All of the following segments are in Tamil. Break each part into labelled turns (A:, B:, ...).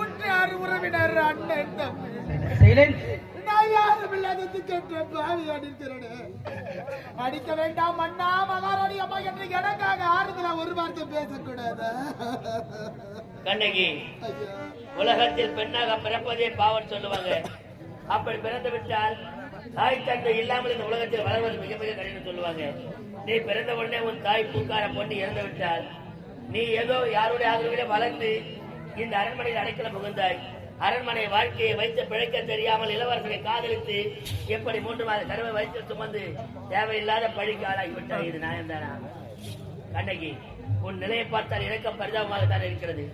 A: உற்றார் உறவினர் அண்ணன் தம்பி. நான் யாரும் இல்லாதது கேட்ட பாவி அடிக்கிறேனே அடிக்க வேண்டாம் அண்ணா மகாராணி அம்மா என்று எனக்காக ஆறுதலா ஒரு வார்த்தை பேசக்கூடாது?
B: கண்ணகி உலகத்தில் பெண்ணாக பிறப்பதே பாவம் சொல்லுவாங்க. அப்படி பிறந்து விட்டால் தாய் தந்தை இல்லாமல் இந்த உலகத்தில் வளர்வது மிக மிக கடினம் சொல்லுவாங்க. நீ பிறந்த உடனே உன் தாய் பூக்கார பொண்ணு இறந்து விட்டால் நீ ஏதோ யாருடைய ஆதரவிலே வளர்ந்து இந்த அரண்மனையில் அடைக்கலம் புகுந்தாய். அரண்மனை வாழ்க்கையை வைத்து பிழைக்க தெரியாமல் இளவரசரை காதலித்து எப்படி மூன்று மாத கருவை வைத்து சுமந்து தேவையில்லாத பழிக்கு ஆளாகி விட்டாய் இது நியாயம்தானா? கண்ணகி உன் நிலையை பார்த்தால் இறக்கம் பரிதாபமாகத்தான் இருக்கிறது.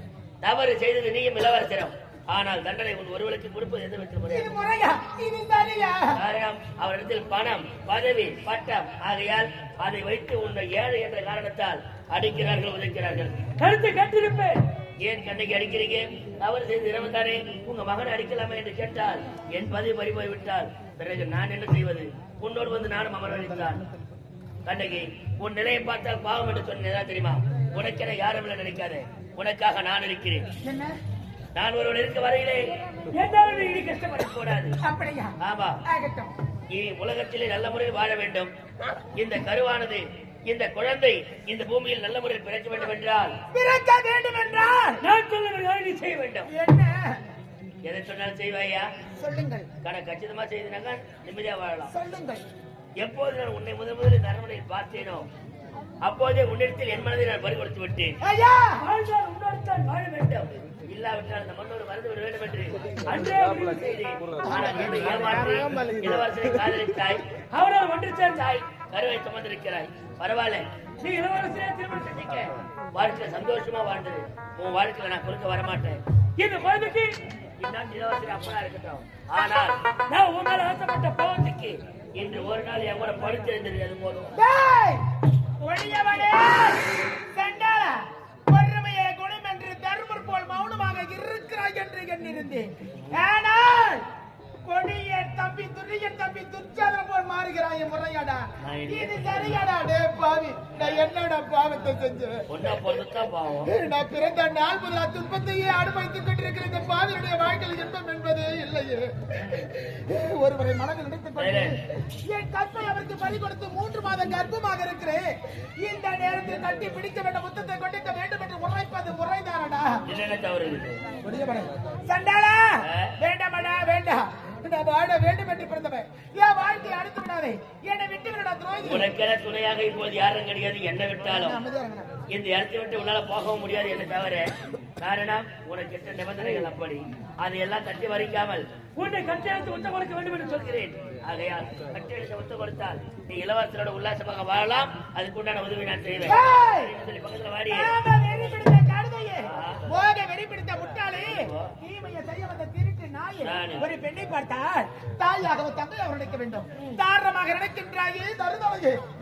B: தவறு செய்தது நீயும் இளவரசரம். ஆனால் தண்டனை உன் ஒருவருக்கு கொடுப்பது காரணம் அவரிடத்தில் பணம் பதவி பட்டம். ஆகையால் அதை வைத்து உன்னை ஏழை என்ற காரணத்தால் அடிக்கிறார்கள் உதைக்கிறார்கள். கருத்து கட்டிருப்பேன். ஏன் கண்ணைக்கு அடிக்கிறீங்க? தவறு செய்து இறந்தானே உங்க மகனை அடிக்கலாமே என்று கேட்டால் என் பதவி பறி போய் விட்டால் பிறகு நான் என்ன செய்வது? உன்னோடு வந்து நானும் அமர்வளித்தான் கண்ணகி உன் நிலையை பார்த்தால் பாவம் என்று சொன்னதா தெரியுமா? உனக்கென யாரும் இல்லை நினைக்காதே. உனக்காக நான் இருக்கிறேன். நான் ஒருவன் இருக்க வரையிலே என்னாலும் நீ கஷ்டப்படக்கூடாது.
A: அப்படியா?
B: ஆமா உலகத்திலே நல்ல முறையில் வாழ வேண்டும். இந்த கருவானது இந்த குழந்தை இந்த பூமியில் நல்ல முறையில் பிறக்க வேண்டும் என்றால்
A: பிறக்க வேண்டும் என்றால்
B: நான் சொல்லுவதை நீ செய்ய வேண்டும்.
A: என்ன?
B: எதை சொன்னாலும் செய்வாயா?
A: சொல்லுங்கள்.
B: கண கச்சிதமா செய்தினாக்கா நிம்மதியா வாழலாம்.
A: சொல்லுங்கள்.
B: எப்போது நான் உன்னை முதல் முதலில் இந்த அரண்மனையில் பார்த்தேனோ அப்போதே உன்னிடத்தில் என் மனதை நான் பறி கொடுத்து விட்டேன்.
A: ஐயா!
B: வாழ்ந்தால் உன்னோடுத்தான் வாழ வேண்டும். இல்லாவிட்டால் அந்த மண்ணோடு மறந்து விட வேண்டும் என்று அன்றே முடிவு செய்தேன். ஆனால் என்னை ஏமாற்றி இளவரசரை காதலித்தாய். அவனால் ஒன்று சேர்ந்தாய். கருவை சுமந்திருக்கிறாய். பரவாயில்ல. நீ இளவரசரை திருமணம் செஞ்சுக்க. வாழ்க்கையில சந்தோஷமா வாழ்ந்தது உன் வாழ்க்கையில நான் கொடுக்க வரமாட்டேன். இந்த குழந்தைக்கு இந்நாள் இளவரசரி அப்பனா இருக்கட்டும். ஆனால் நான் உன் மேல ஆசைப்பட்ட பாவத்துக்கு இன்று ஒரு நாள் என் கூட படுத்திருந்தது அது போதும்.
A: டேய்! ஒழியவனே செண்டாள! பொறுமையே குணம் என்று தர்மர் போல் மௌனமாக இருக்கிறாய் என்று எண்ணிருந்தேன் ஆனால் கொடிய தம்பி துணியன் தம்பி துர்ச்சாதனம் போல் மாறுகிறாய் முறையாடா. இது சரியாடா டே பாவி. நான் என்னடா பாவத்தை செஞ்சேன் நான் பிறந்த நாள் முதல் துன்பத்தையே அனுபவித்துக் கொண்டிருக்கிற இந்த பாவியுடைய வாழ்க்கையில் இன்பம் என்பதே இல்லையே. ஒருவரை மனதில் நினைத்துக் கொண்டு என் கற்பை அவருக்கு பலி கொடுத்து மூன்று மாத கர்ப்பமாக இருக்கிறேன். இந்த நேரத்தில் கட்டி பிடிக்க வேண்ட முத்தத்தை கொண்டிருக்க வேண்டும் என்று உரைப்பது கொடியவனே. சண்டாளா வேண்டாமடா வேண்டாம். நான் வாழ வேண்டும் என்று பிறந்தவன் என் வாழ்க்கையை அடித்து விடாதே. என்னை விட்டு விடா துரோகி.
B: உனக்கென துணையாக இப்போது யாரும் கிடையாது. என்ன விட்டாலும். இந்த இடத்தை விட்டு உன்னால போகவும் முடியாது என்ன தவிர. காரணம் உனக்கு எட்ட நிபந்தனைகள் அப்படி. அதையெல்லாம் தட்டி வரிக்காமல் உன்னை கட்டெழுத்து ஒத்த கொடுக்க வேண்டும் என்று சொல்கிறேன். ஆகையால் கட்டெழுத்து ஒத்த கொடுத்தால் நீ இளவரசரோட உல்லாசமாக வாழலாம். அதுக்கு உண்டான உதவி நான் செய்வேன். பக்கத்துல வாடி.
A: ஆமா, வெறி பிடித்த கழுதையே. மோக வெறி பிடித்த முட்டாளே. தீமையை செய்ய வந்த திருட்டு நாயே. ஒரு பெண்ணை பார்த்தால் தாயாகவும் தங்கையாக நினைக்க வேண்டும் தாரணமாக நினைக்கின்றாயே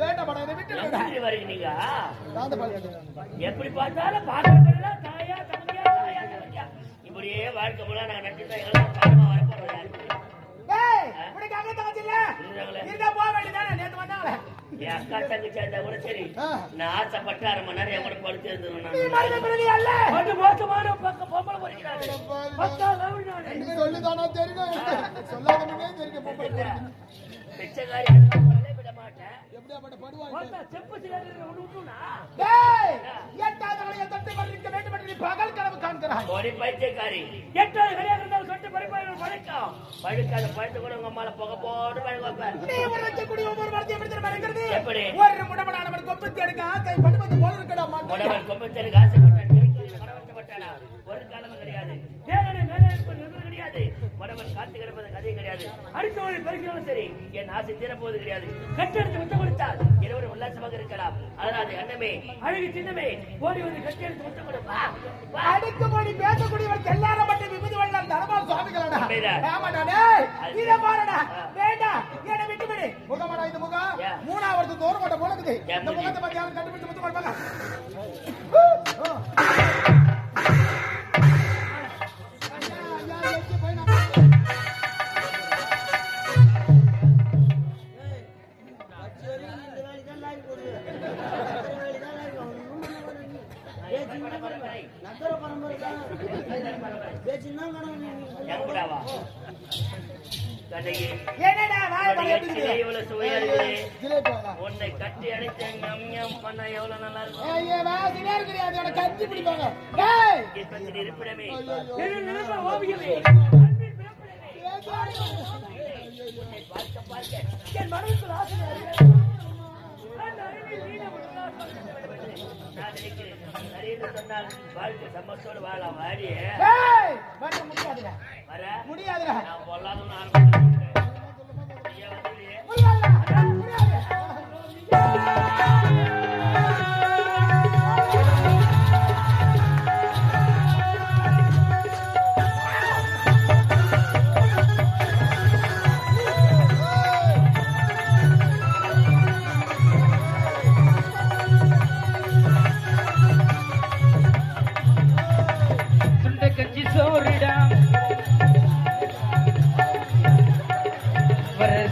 A: வேண்டாம் என்னை விட்டு விடு.
B: எப்படி பார்த்தாலும் பார்க்கறதெல்லாம் தாயா தம்பியா தாயா தம்பியா இப்படியே வாழ்க்கை முழு நாங்க நட்டு எல்லாம் பாடமா வரப்போறோம்
A: உனக்கு அங்க. இருந்தா போக வேண்டியதானே? நேத்து வந்தாங்களே.
B: என் அக்கா தங்கச்சி இருந்தா கூட சரி. நான் ஆசைப்பட்ட அரை மணி நேரம் என் கூட படுத்து இருந்தேன் மோசமான பக்கம் பொம்பளை பொறிக்கிறாரு பக்கா லவ் நானு.
A: எனக்கு சொல்லுதானா தெரியும். சொல்லாத முன்னே தெரியும் பொம்பளை பொறுக்கி.
B: பிச்சைக்காரி அழுதாலே விட மாட்டேன்.
A: எப்படியாப்பட்ட படுவாய்
B: பார்த்தா செப்பு சிலர் ஒண்ணு விட்டுனா
A: டேய், எட்டாவது வளைய தொட்டு கொண்டிருக்க வேண்டும் என்று நீ பகல் கனவு காண்கிறாய்.
B: ஒரு பைத்தியக்காரி. எட்டாவது பழைக்கும் பழுக்காத பழுத்து கூட உங்க அம்மால புகை போட்டு பழக வைப்பேன்
A: நீ ஒரு வைக்கக்கூடிய ஒவ்வொரு வார்த்தையும் எப்படி?
B: எப்படி?
A: ஒரு முடமனானவன் கொப்பத்தி எடுக்க ஆசை படுவது போல இருக்கடா மாட்டேன்.
B: உடவன் கொம்பத்தனுக்கு ஆசைப்பட்டான் ஒரு காலமும் கிடையாது வேதனை மேலே கிடையாது உடவன் காத்து கிடப்பது கதை கிடையாது அடுத்தவனை பறிக்கிறாலும் சரி என் ஆசை தீரப்போவது கிடையாது கட்டெடுத்து முத்தம் கொடுத்தால் இருவரும் உல்லாசமாக இருக்கலாம் அதனால் அண்ணமே அழகு சின்னமே ஓடி வந்து கட்டெடுத்து முத்தம் கொடுப்பா வா.
A: அடுக்குமொழி பேசக்கூடியவன் எல்லாரும் மட்டும் விபூதி வள்ளல் தனமா சுவாமிகளடா.
B: உண்மைதான்.
A: ஆமாடா, டேய், இதை பாருடா.
B: ஆ.
A: வேண்டாம், என்னை விட்டு விடு. முகமாடா இது முகம்?
B: ஏன்?
A: மூணாவது தோறுமாட்ட போல இருக்குது.
B: ஏன்
A: இந்த? முகத்தை பார்த்து யாரும் கண்டுபிடிச்சு முத்தம் கொடுப்பாங்க?
B: சொன்னால் வாழ்க்கை சம்பத்தோடு வாழ வாடி.
C: வர முடியாதுல
B: நான்
C: பொல்லாதுன்னு
A: ஆரம்பிச்சு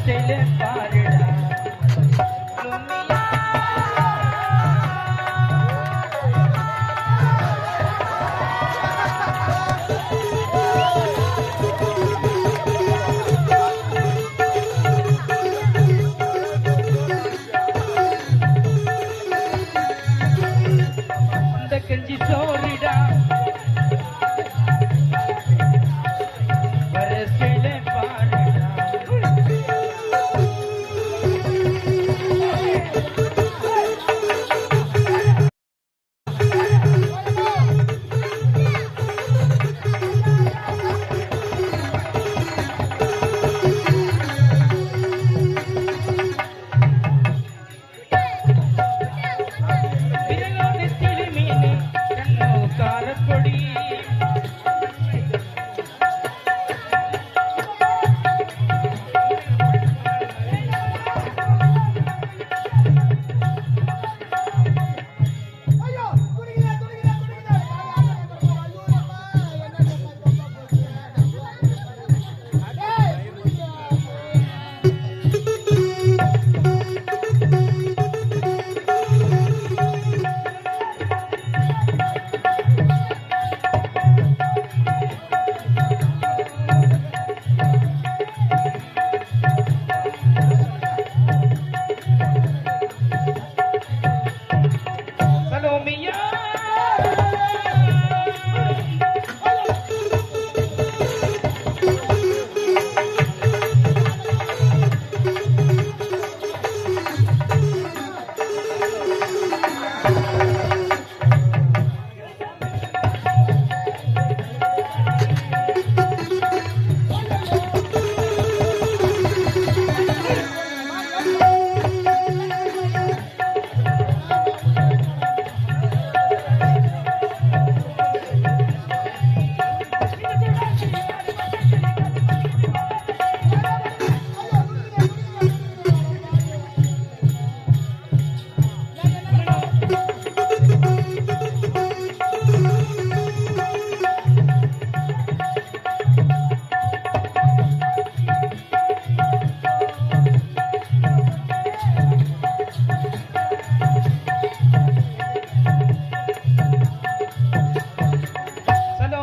A: செல்லுப்பாருடா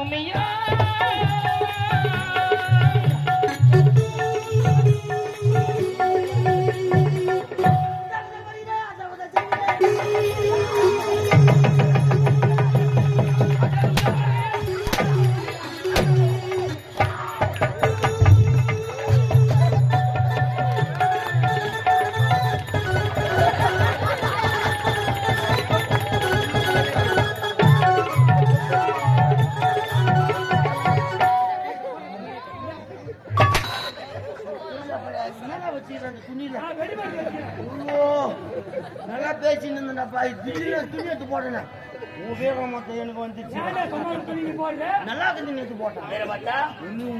D: me up. என்னப்பா திடீர்னு துணி எடுத்து போடல உபயோகம் மொத்தம் எனக்கு வந்துச்சு. நல்லா துணி எடுத்து போட்டேன் இன்னும்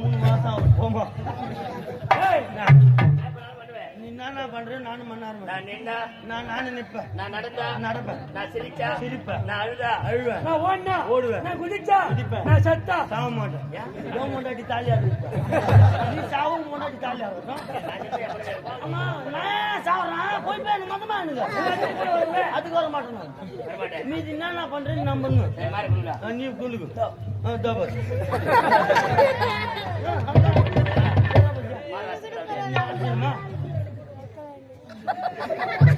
D: மூணு மாசம் ஆகும். என்னென்ன பண்றேன் நானும் பண்ண
B: நான்
D: நான் நானும் நிப்பேன்
B: நான் நடந்தா
D: நடப்பேன்.
B: நான் சிரிச்சா
D: சிரிப்பேன்.
B: நான் அழுதா
D: அழுவேன்.
E: நான் ஓடினா
D: ஓடுவேன்.
E: குதிச்சா
D: குதிப்பேன்.
E: நான் சத்தா
D: சாவ மாட்டேன். ஓ முன்னாடி தாலியா இருப்பேன் நீ சாவும் முன்னாடி தாலியா இருக்கும் ஆமா நான் சாவறேன். போய் போய் மொத்தமா எனக்கு அதுக்கு வர மாட்டேன் மீதி என்னென்ன பண்றேன்னு நான் பண்ணுவேன் நீ கொள்ளுக்கு தபர்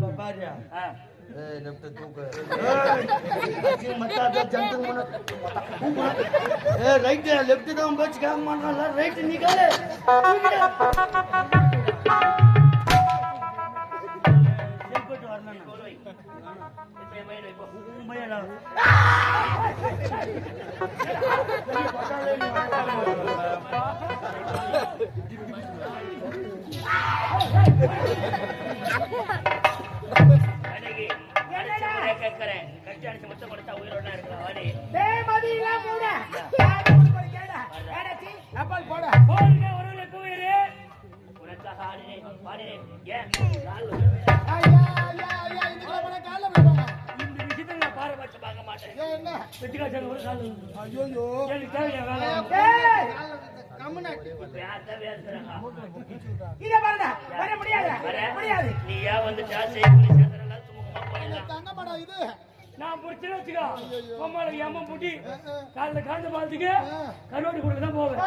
D: ಬಾಬಾರ್ಯ ಏ ನಮ್ ತೂಕ ಮತ್ತ ಜಂತ ಏ ರೈಟ್ ಲೆಫ್ಟ್ ದ ಬಚ್ ಗ್ಯಾಂಗ್ ಮಾಡಲ್ಲ ರೈಟ್ ನಿಗಾಲೆ Hey! நான்
E: பிடிச்சுன்னு வச்சுக்கோ பொம்மாளுக்கு எம்ம புட்டி காலைல காந்த பாலத்துக்கு கருவாடி கொடுக்க தான் போவேன்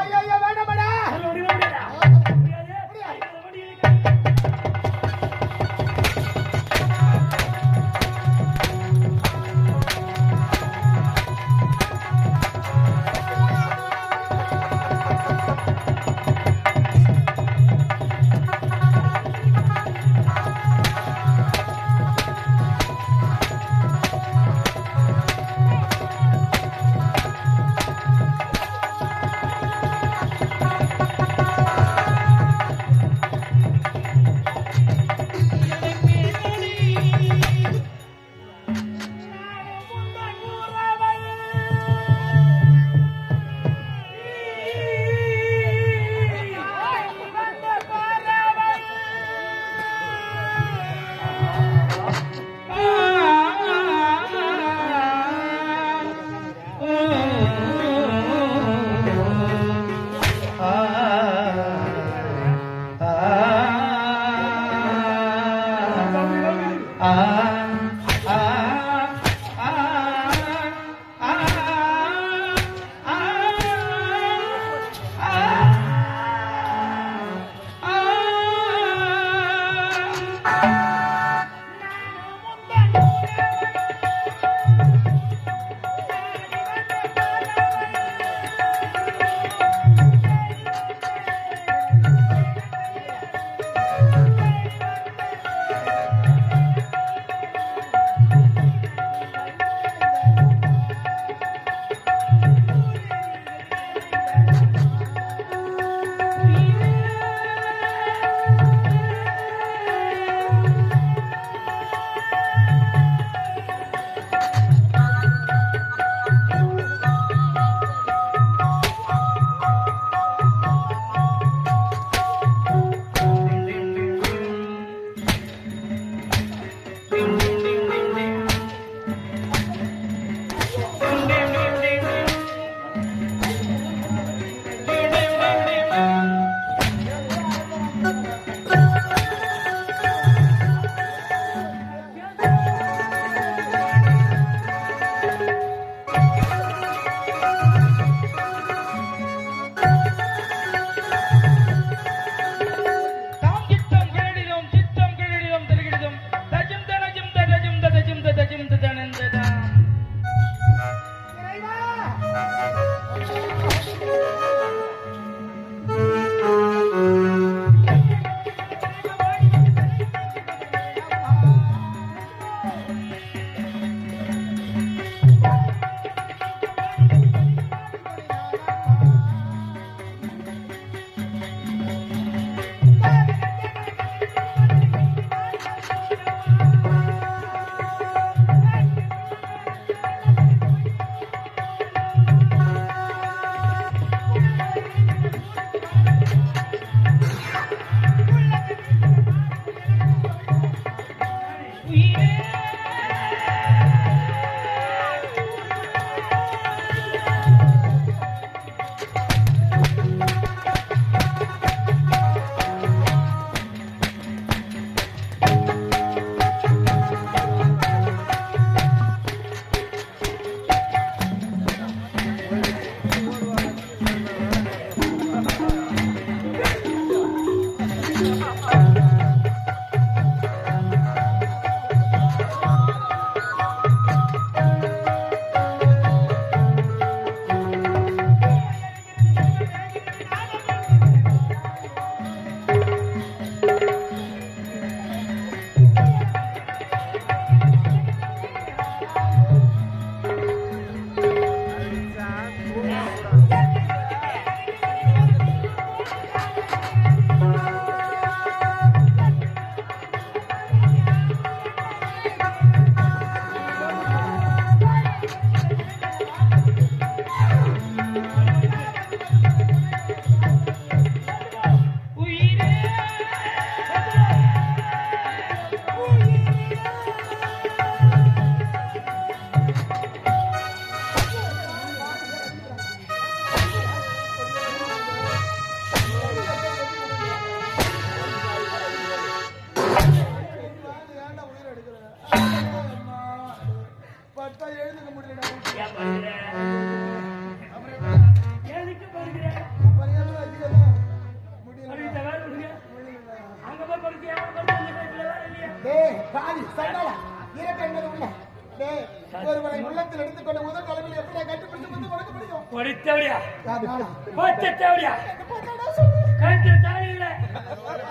A: நானா?
E: பச்சை தேவடியா
A: போட்டாடா சொல்லு.
E: கழுத்துல தாலி இல்ல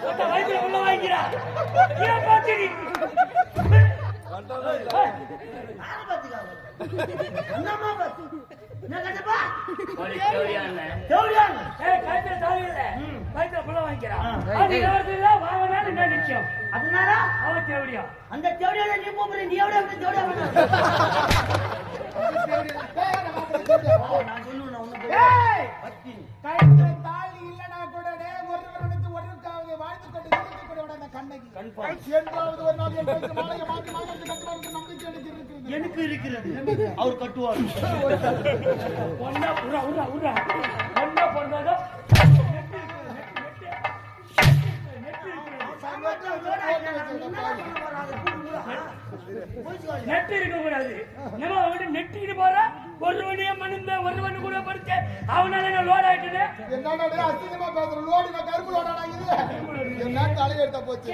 E: ஒத்த வயித்துல உள்ள வாங்கிக்கிறா ஏன் பாத்து நீ?
D: என்னம்மா பாத்து? என்ன கட்டப்பா?
B: தேவையா.
D: தேவடியாங்க.
E: ஏய் கழுத்துல தாலி இல்ல வயித்துல உள்ள வாங்கிக்கிறா அது நேரத்துல வாங்கினாலும் என்ன நிச்சயம்
D: அதனால
E: அவ தேவடியா
D: அந்த தேவடியால நீ போற நீ எவ்வளவு
A: நான்
D: சொல்லுவேன்
A: கழுத்துல தாலி இல்லனா கூட டேய், ஒருவர் வந்து ஒருவருக்காக வாழ்ந்து கொண்டு இருந்து கூட விட அந்த கண்ணகி.
D: Confirm.
A: என்றாவது ஒரு நாள் என் கைக்கு மாலையை மாற்றி மாற்றி கட்டுவாருக்கு நம்பிக்கை எனக்கு இருக்கிறது.
D: எனக்கு இருக்கிறது. அவர் கட்டுவார்.
E: ஒன்னா உரா உரா உரா ஒன்னா பிறந்தாதோ நெட்டு இருக்க கூடாது நம்ம அவன்கிட்ட நெட்டிட்டு போற ஒருவனையே மணிந்த ஒருவனு கூட படிச்ச அவனால நான் லோட் ஆயிட்டேன்.
A: என்னடா டேய், அசிங்கமா பேசுற? லோடு நான் கருப்பு லோடாடா இது? என்ன தலை எடுத்த போச்சு.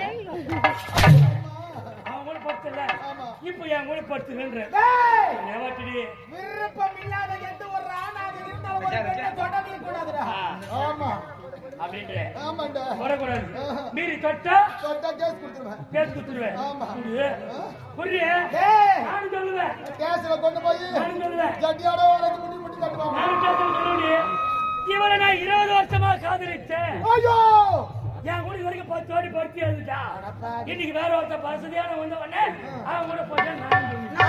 E: அவன் கூட படுத்தல
A: ஆமா.
E: இப்ப என் கூட படுத்துங்கன்ற
A: டேய்,
E: நேவாட்டிடி
A: விருப்பம் இல்லாத எந்த ஒரு ஆணாக இருந்தாலும் ஒரு பெண்ணை தொடவே கூடாதுடா. ஆமா.
B: அப்படின்ற
A: ஆமாண்டா.
E: வரக்கூடாது. மீறி தொட்டா
A: தொட்டா கேஸ் கொடுத்துருவேன்.
E: கேஸ்
A: ஆமா.
E: புரியுது?
A: டேய்
E: நானும் சொல்லுவேன்.
A: கேஸ்ல கொண்டு போய்
E: நானும் சொல்லுவேன்.
A: ஜட்டியோட உனக்கு முடி முடி கட்டுவாங்க
E: நானும் கேட்கணும் சொல்லுவேன் இவனை நான் இருபது வருஷமா காதலிச்சேன்.
A: ஐயோ!
E: என் கூட வரைக்கும் பத்து வாட்டி பருத்தி எழுதுட்டா இன்னைக்கு வேற ஒருத்த வசதியான வந்த உடனே அவன் கூட போட்டேன் நான்.
D: நானே நானே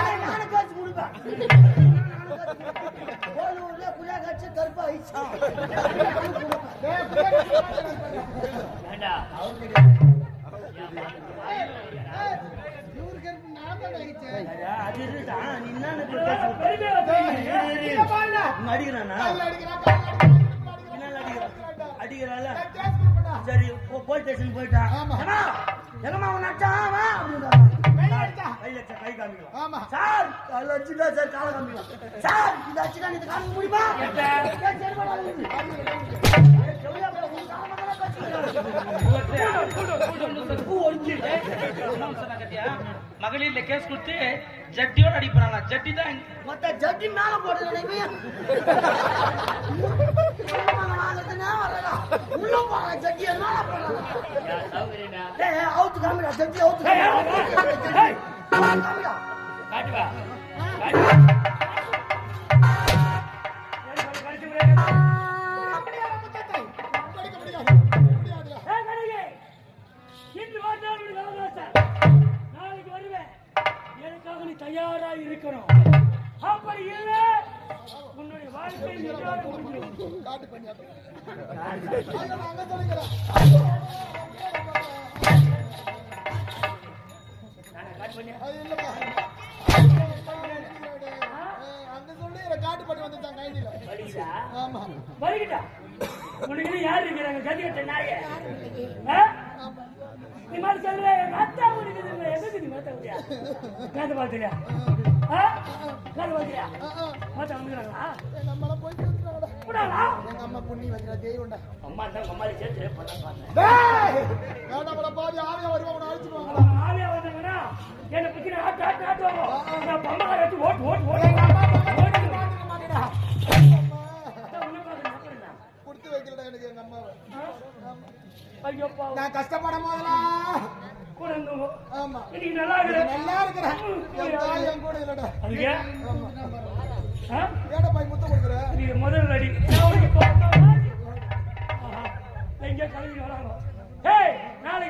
D: அடிக்கிறான்? அடிக்கிறாள். சரி போலீஸ் ஸ்டேஷன் போயிட்டா
A: ஆமா.
D: ஏம்மா, எங்கம்மா அவன் அடிச்சா? வா. அப்படின்றாங்க.
A: கையில அடிச்சா.
D: கை காமிக்கலாம்.
A: ஆமா.
D: சார் கால அடிச்சுட்டா சார் கால காமிக்கலாம். அடிச்சுட்டா காமிக்க முடியுமா உன்.
F: மகளிர்ல கேஸ் கொடுத்து ஜட்டியோட அடிப்பாங்க ஜட்டி தான்
D: மொத்த ஜட்டி மேல போடுறது அவுத்து காமிடா, ஜட்டி அவுத்து காமிடா.
E: ஏய்,
A: அப்படியே
E: நாளைக்கு வருவேன் எனக்காக நீ தயாரா இருக்கணும் அப்படி இல்லை உன்னுடைய வாழ்க்கை நிஜமாக முடிஞ்சிடும்
A: காட்டு
E: உனக்கு இருக்கிறாங்க? கதி கட்ட நாய நீ மாதிரி சொல்ற எங்க அத்தா உனக்கு எதுக்கு நீ மாத்தா முடியா காத்து பாத்துறியா என்னை நான் ஆட்டு ஆட்டு நான் பம்பக்கார வச்சு ஓட்டு ஓட்டு ஓட்டு.
A: எங்க அம்மா
E: இன்னைக்கு நல்லா இருக்கிறேன்
A: நல்லா இருக்கிறேன் என் தாய் என் கூட இல்லடா.
E: அதுக்கு?
A: ஏடா பாய் கொடுக்குற?
E: இது முதல் அடி. எங்க கிளம்பி வராங்க ஏய் நான்